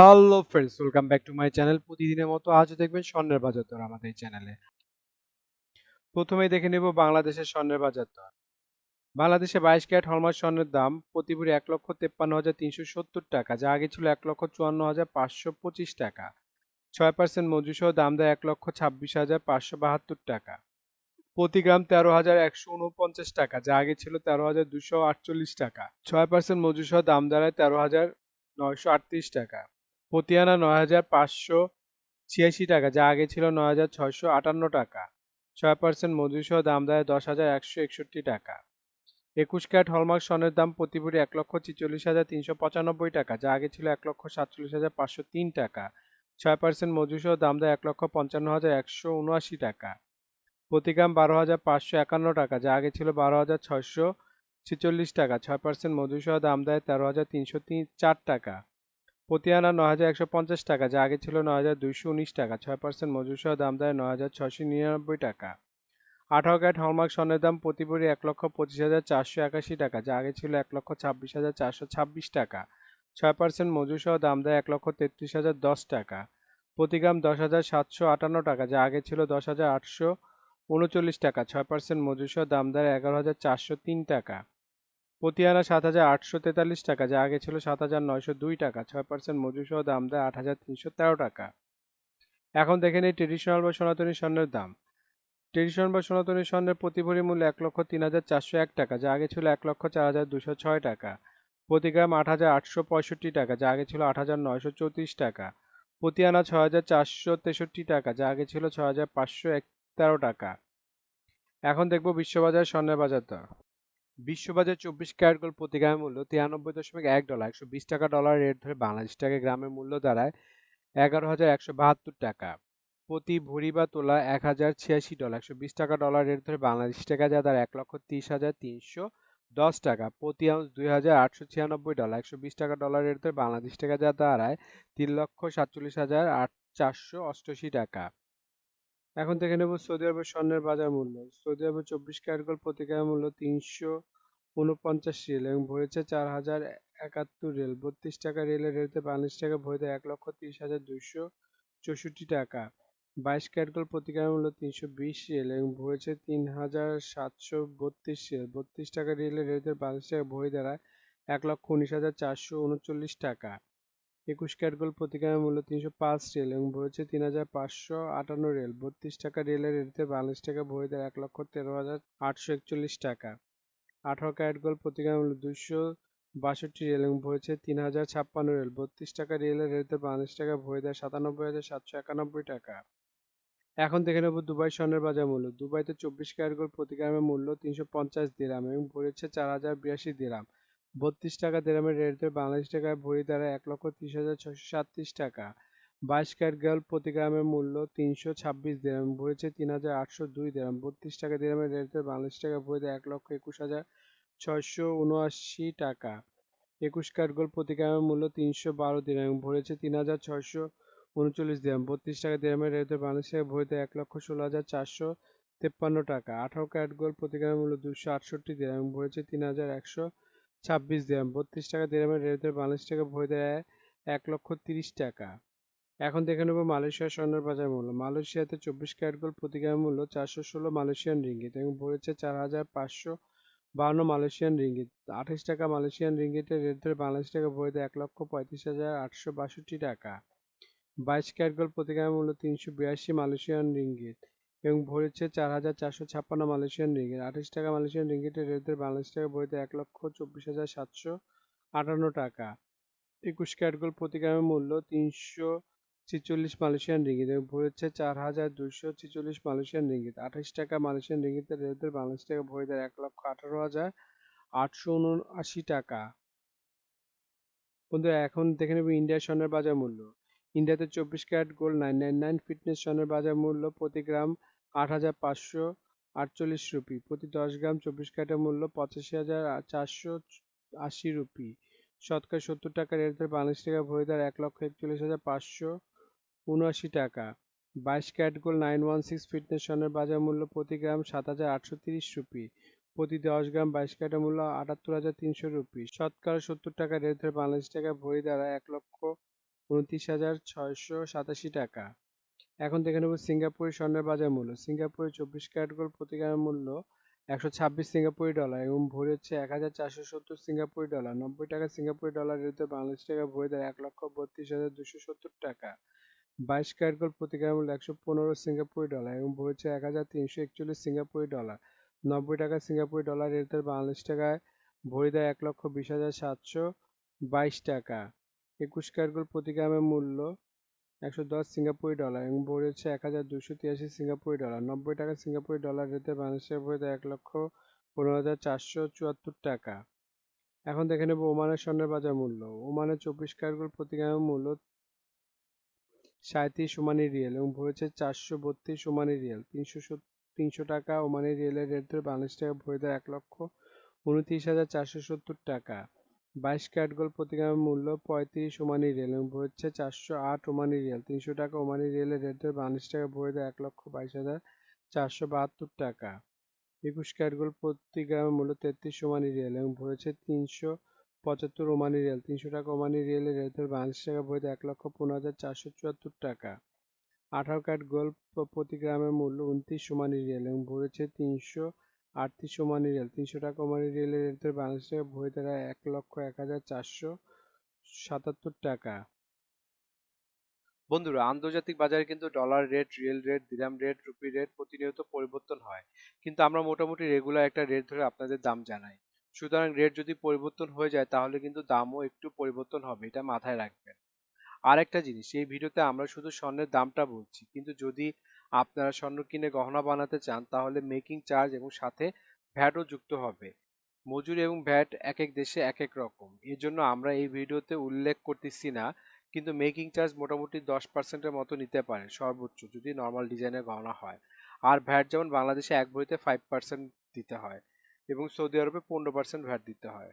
Hello friends welcome back to my channel প্রতিদিনের মতো আজও দেখবেন স্বর্ণের বাজার দর আমাদের চ্যানেলে প্রথমেই দেখে নেব বাংলাদেশের স্বর্ণের বাজার দর। বাংলাদেশে বাইশ ক্যারেট হলমার্ক স্বর্ণের দাম প্রতি ভরি এক লক্ষ তেপ্পান্ন হাজার তিনশো সত্তর টাকা, যা আগে ছিল এক লক্ষ চুয়ান্ন হাজার পাঁচশো পঁচিশ টাকা। ছয় পার্সেন্ট মজুসহ দাম দেয় এক লক্ষ ছাব্বিশ হাজার পাঁচশো বাহাত্তর টাকা। প্রতি গ্রাম তেরো হাজার একশো উনপঞ্চাশ টাকা, যা আগে ছিল তেরো হাজার দুশো আটচল্লিশ টাকা। ছয় পার্সেন্ট মজুসহ দাম দাঁড়ায় তেরো হাজার নয়শো আটত্রিশ টাকা। প্রতি আনা নয় হাজার পাঁচশো ছিয়াশি টাকা, যা আগে ছিল নয় হাজার ছয়শো আটান্ন টাকা। ছয় পার্সেন্ট মজুরিসহ দাম দেয় দশ হাজার একশো একষট্টি টাকা। একুশ ক্যারেট হলমার্ক স্বর্ণের দাম প্রতি ভরি এক লক্ষ ছিচল্লিশ হাজার তিনশো পঁচানব্বই টাকা, যা আগে ছিল এক লক্ষ সাতচল্লিশ হাজার পাঁচশো তিন টাকা। ছয় পার্সেন্ট মজুরিসহ দাম দেয় এক লক্ষ পঞ্চান্ন হাজার একশো উনআশি টাকা। প্রতি গ্রাম বারো হাজার পাঁচশো একান্ন টাকা, যা আগে ছিল বারো হাজার ছয়শো ছেচল্লিশ টাকা। ছয় পার্সেন্ট মজুরিসহ দাম দেয় তেরো হাজার তিনশো তিন চার টাকা। প্রতি আনা নয় হাজার একশো পঞ্চাশ টাকা, যা আগে ছিল ন হাজার দুইশো উনিশ টাকা, ছয় পার্সেন্ট মজুরসহ দাম দেয় নয় হাজার ছশো নিরানব্বই টাকা। আঠারো ক্যারেট হলমার্ক স্বর্ণের দাম প্রতি ভরি এক লক্ষ পঁচিশ হাজার চারশো একাশি টাকা, যা আগে ছিল এক লক্ষ ছাব্বিশ হাজার চারশো ছাব্বিশ টাকা। ছয় পার্সেন্ট মজুরসহ দাম দেয় এক লক্ষ তেত্রিশ হাজার দশ টাকা। প্রতি গ্রাম দশ হাজার সাতশো আটান্ন টাকা, যা আগে ছিল দশ হাজার আটশো উনচল্লিশ টাকা। ছয় পার্সেন্ট মজুরসহ দাম দেয় এগারো হাজার চারশো তিন টাকা। আনা সাত হাজার আটশো তেতাল্লিশ টাকা, যা আগে ছিল সাত হাজার নয়শো দুই টাকা, ছয় পার্সেন্ট মজুর সহ দাম দেয় আট হাজার তিনশো তেরো টাকা। এখন দেখে নিই ট্রেডিশনাল বা সনাতনী স্বর্ণের দাম। ট্রেডিশনাল বা সনাতনী স্বর্ণের প্রতি ভরি মূল্য এক লক্ষ তিন হাজার চারশো এক টাকা, যা আগে ছিল এক লক্ষ চার হাজার দুশো ছয় টাকা। প্রতি গ্রাম আট হাজার আটশো পঁয়ষট্টি টাকা, যা আগে ছিল আট হাজার নয়শো চৌত্রিশ টাকা। প্রতি আনা ছয় হাজার চারশো তেষট্টি টাকা, যা আগে ছিল ছয় হাজার পাঁচশো এক তেরো টাকা। এখন দেখব বিশ্ববাজার স্বর্ণের বাজার দর। বিশ্ববাজার চব্বিশ ক্যারেট গোল্ড প্রতি গ্রামের মূল্য তিরানব্বই দশমিক এক ডলার, একশো বিশ টাকা ডলার রেট ধরে বাংলাদেশ টাকা গ্রামের মূল্য দাঁড়ায় এগারো হাজার একশো বাহাত্তর টাকা। প্রতি ভরি বা তোলা এক হাজার ছিয়াশি ডলার, একশো বিশ টাকা ডলার রেট ধরে বাংলাদেশ টাকা যা দাঁড়ায় এক লক্ষ তিরিশ হাজার তিনশো দশ টাকা। প্রতি আউন্স দুই হাজার আটশো ছিয়ানব্বই ডলার, একশো বিশ টাকা ডলার রেট ধরে বাংলাদেশ টাকা যা দাঁড়ায় তিন লক্ষ সাতচল্লিশ হাজার আট চারশো অষ্টআশি টাকা। এখন দেখে নেব সৌদি আরবের স্বর্ণের বাজার মূল্য। সৌদি আরবের চব্বিশ ক্যারেট গোল্ড প্রতি গ্রাম মূল্য তিনশো উনপঞ্চাশ রিয়েল এবং ভরেছে চার হাজার একাত্তর রিয়েল। বত্রিশ টাকা রিয়েলের রেটে বাংলাদেশ টাকা ভরে এক লক্ষ তিরিশ হাজার দুইশো চৌষট্টি টাকা। বাইশ ক্যারেট গোল্ড প্রতি গ্রাম মূল্য তিনশো বিশ রিয়েল এবং ভরেছে তিন হাজার সাতশো বত্রিশ রিয়েল। বত্রিশ টাকা রিয়েলের রেটে বাংলাদেশ টাকা ভরে দাঁড়ায় এক লক্ষ উনিশ হাজার চারশো উনচল্লিশ টাকা। একুশ ক্যারেট গোল্ড প্রতি গ্রামের মূল্য তিনশো পাঁচ রিয়েল এবং ভরেছে তিন হাজার পাঁচশো আটান্ন রিয়েল। বত্রিশ টাকা রিয়েলের রেটে বাংলাদেশ টাকা ভরে দেয় এক লক্ষ তেরো হাজার আটশো একচল্লিশ টাকা। আঠারো ক্যারেট গোল্ড প্রতি গ্রাম মূল্য দুশো বাষট্টি রিয়েল এবং ভরেছে তিন হাজার ছাপ্পান্ন রিয়েল। বত্রিশ টাকা রিয়েলের রেটে বাংলাদেশ টাকা ভরে দেয় সাতানব্বই হাজার সাতশো একানব্বই টাকা। এখন দেখে নেব দুবাই স্বর্ণের বাজার মূল্য। দুবাইতে চব্বিশ ক্যারেট গোল্ড প্রতি মূল্য তিনশো পঞ্চাশ দিরাম এবং ভরেছে চার হাজার বিরাশি দিরাম। বত্রিশ টাকা দিরামের রেট ধরে বাংলাদেশ টাকায় ভরি দাঁড়ায় এক লক্ষ ত্রিশ হাজার ছশো সাতত্রিশ টাকা। বাইশ ক্যারেট গোল্ড প্রতি গ্রামের মূল্য তিনশো ছাব্বিশ দিরাম ভরেছে তিন হাজার আটশো দুই দিরাম বত্রিশ টাকা দিরামের রেট ধরে বাংলাদেশ টাকা ভরি দেয় এক লক্ষ একুশ হাজার ছয়শো উনআশি টাকা। একুশ ক্যারেট গোল্ড প্রতি গ্রামের মূল্য তিনশো বারো দিরাম ভরেছে তিন হাজার ছয়শো উনচল্লিশ দিরাম বত্রিশ টাকা দিরামের রেট ধরে বাংলাদেশ টাকা ভরি দেয় এক লক্ষ ষোলো হাজার চারশো তেপ্পান্ন টাকা। আঠারো ক্যারেট গোল্ড প্রতি গ্রামের মূল্য দুশো আটষট্টি দিরাম ভরেছে তিন হাজার একশো ছাব্বিশ দিরাম বত্রিশ টাকা দিরামের রেট ধরে বাংলাদেশ টাকা ভরে দেয় এক লক্ষ তিরিশ টাকা। এখন দেখে নেব মালয়েশিয়ার স্বর্ণের বাজার মূল্য। মালয়েশিয়াতে চব্বিশ ক্যারেট গোল্ড প্রতি গ্রামের মূল্য চারশো ষোলো মালয়েশিয়ান রিঙ্গিত এবং ভরেছে চার হাজার পাঁচশো বাহান্ন মালয়েশিয়ান রিঙ্গিত। আঠাশ টাকা মালয়েশিয়ান রিঙ্গিতের রেট ধরে বাংলাদেশ টাকা ভরে দেয় এক লক্ষ পঁয়ত্রিশ হাজার আটশো বাষট্টি টাকা। বাইশ ক্যারেট গোল্ড প্রতি গ্রামের মূল্য তিনশো বিরাশি মালয়েশিয়ান রিঙ্গিত। এবং ভরেছে চার হাজার চারশো ছাপ্পান্ন মালয়েশিয়ান রিঙ্গিত। আঠাশ টাকা মালয়েশিয়ান রিঙ্গিতের রেট ধরে বাংলাদেশ টাকা ভরে দেয় এক লক্ষ চব্বিশ হাজার সাতশো আটান্ন টাকা। একুশ ক্যারেট গোল্ড প্রতি গ্রামের মূল্য তিনশো ছিচল্লিশ মালয়েশিয়ান রিঙ্গিত এবং ভরেছে চার হাজার দুশো ছিচল্লিশ মালয়েশিয়ান রিঙ্গিত। আঠাশ টাকা মালয়েশিয়ান রিঙ্গিতের রেট ধরে বাংলাদেশ টাকা ভরে দেয় এক লক্ষ আঠারো হাজার আটশো উনআশি টাকা। বন্ধুরা, এখন দেখে নেব ইন্ডিয়ার স্বর্ণের বাজার মূল্য। ইন্ডিয়াতে চব্বিশ carat gold nine nine nine fineness স্বর্ণের বাজার মূল্য প্রতি গ্রাম আট হাজার পাঁচশো আটচল্লিশ রুপি। প্রতি দশ গ্রাম চব্বিশ ক্যারেটের মূল্য পঁচাশি হাজার চারশো আশি রুপি। শতকরা সত্তর টাকা রেট ধরে বাংলাদেশ টাকা ভরে দেয় এক লক্ষ একচল্লিশ হাজার পাঁচশো উনআশি টাকা। বাইশ carat gold nine one six fineness স্বর্ণের বাজার মূল্য প্রতি গ্রাম সাত হাজার আটশো তিরিশ রুপি। প্রতি দশ গ্রাম বাইশ ক্যারেটের মূল্য আটাত্তর হাজার তিনশো রুপি। শতকরা সত্তর টাকা রেট ধরে বাংলাদেশ টাকা ভরি দ্বারা এক লক্ষ উনত্রিশ হাজার ছয়শো সাতাশি টাকা। এখন দেখে নেব সিঙ্গাপুরের স্বর্ণের বাজার মূল্য। সিঙ্গাপুরের চব্বিশ ক্যারেট গোল্ড প্রতি গ্রামের মূল্য একশো ছাব্বিশ সিঙ্গাপুরি ডলার এবং ভরি হচ্ছে এক হাজার চারশো সত্তর সিঙ্গাপুরি ডলার। নব্বই টাকা সিঙ্গাপুরি ডলার বিরুদ্ধে বাংলাদেশ টাকা ভরি দেয় এক লক্ষ বত্রিশ হাজার দুশো সত্তর টাকা। বাইশ ক্যারেট গোল্ড প্রতি গ্রামের মূল্য একশো পনেরো সিঙ্গাপুরি ডলার এবং ভরি হচ্ছে এক হাজার তিনশো একচল্লিশ সিঙ্গাপুরি ডলার। নব্বই টাকা সিঙ্গাপুরি ডলার বিরুদ্ধে বাংলাদেশ টাকায় ভরি দেয় এক লক্ষ বিশ হাজার সাতশো বাইশ টাকা। একুশ ক্যারেট গোল্ড প্রতি গ্রামের মূল্য একশো দশ সিঙ্গাপুরি ডলার এবং ভরি হচ্ছে এক হাজার দুশো তিরাশি সিঙ্গাপুরি ডলার। নব্বই টাকা সিঙ্গাপুরি ডলার রেটে বাংলাদেশের ভরি দেয় এক লক্ষ পনেরো হাজার চারশো চুয়াত্তর টাকা। এখন দেখে নেব ওমানের স্বর্ণের বাজার মূল্য। ওমানের চব্বিশ ক্যারেট গোল্ড প্রতি গ্রামের মূল্য সাঁত্রিশ ওমানি রিয়েল এবং ভরি হচ্ছে চারশো বত্রিশ ওমানি রিয়েল। তিনশো তিনশো টাকা ওমানি রিয়েলের রেট ধরে বাংলাদেশ টাকা ভরি দেয় এক লক্ষ উনত্রিশ হাজার চারশো সত্তর টাকা। বাইশ ক্যারেট গোল্ড প্রতি গ্রামের মূল্য পঁয়ত্রিশ ওমানি রিয়েল এবং হচ্ছে চারশো আট ওমানি রিয়েল। তিনশো টাকা ওমানি রিয়েলের রেট ধরে বাংলাদেশ টাকা ভরি দেয় এক লক্ষ বাইশ হাজার চারশো বাহাত্তর টাকা। একুশ ক্যারেট গোল্ড প্রতি গ্রামের মূল্য তেত্রিশ ওমানি রিয়েল এবং ভরি হচ্ছে তিনশো পঁচাত্তর ওমানি রিয়েল। তিনশো টাকা ওমানি রিয়েলের রেট ধরে বাংলাদেশ টাকা ভরি দেয় এক লক্ষ পনেরো হাজার চারশো চুয়াত্তর টাকা। আঠারো ক্যারেট গোল্ড প্রতি গ্রামের মূল্য উনত্রিশ ওমানি রিয়েল এবং ভরি হচ্ছে তিনশো ওমানি রিয়েল তিনশো টাকা ওমানি রিয়েলের রেট ধরে বাংলাদেশ টাকা ভরি দাঁড়ায় এক লক্ষ এক হাজার চারশো সাতাত্তর টাকা। বন্ধুরা, আন্তর্জাতিক বাজারে কিন্তু dollar rate riyal rate dirham rate rupee rate প্রতিনিয়ত পরিবর্তন হয়। কিন্তু আমরা মোটামুটি রেগুলার একটা রেট ধরে আপনাদের দাম জানাই। সুতরাং রেট যদি পরিবর্তন হয়ে যায়, তাহলে কিন্তু দামও একটু পরিবর্তন হবে, এটা মাথায় রাখবেন। আর একটা জিনিস, এই ভিডিওতে আমরা শুধু স্বর্ণের দামটা বলছি, কিন্তু যদি আপনারা স্বর্ণ কিনে গহনা বানাতে চান, তাহলে মেকিং চার্জ এবং সাথে ভ্যাটও যুক্ত হবে। মজুরি এবং ভ্যাট এক এক দেশে এক এক রকম। এর জন্য আমরা এই ভিডিওতে উল্লেখ করতেছি না, কিন্তু মেকিং চার্জ মোটামুটি দশ পার্সেন্টের মতো নিতে পারে সর্বোচ্চ, যদি নর্মাল ডিজাইনের গহনা হয়। আর ভ্যাট যেমন বাংলাদেশে এক বইতে ফাইভ পার্সেন্ট দিতে হয় এবং সৌদি আরবে পনেরো পার্সেন্ট ভ্যাট দিতে হয়।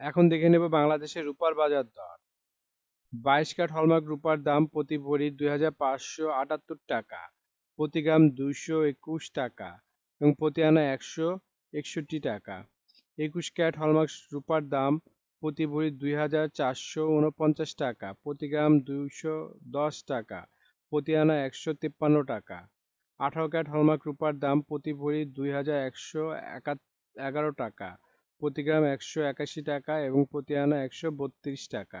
এখন দেখে নেব বাংলাদেশের রূপার বাজার দর। বাইশ ক্যারেট হলমার্ক রূপার দাম প্রতি ভরি দুই হাজার পাঁচশো আটাত্তর টাকা, প্রতি গ্রাম দুইশো একুশ টাকা এবং প্রতি আনা একশো একষট্টি টাকা। একুশ ক্যারেট হলমার্ক রূপার দাম প্রতি ভরি দুই হাজার চারশো উনপঞ্চাশ টাকা, প্রতি গ্রাম দুইশো দশ টাকা, প্রতি আনা একশো তিপ্পান্ন টাকা। আঠারো ক্যারেট হলমার্ক রূপার দাম প্রতি ভরি দুই হাজার একশো এগারো টাকা, প্রতি গ্রাম একশো একাশি টাকা এবং প্রতি আনা একশো বত্রিশ টাকা।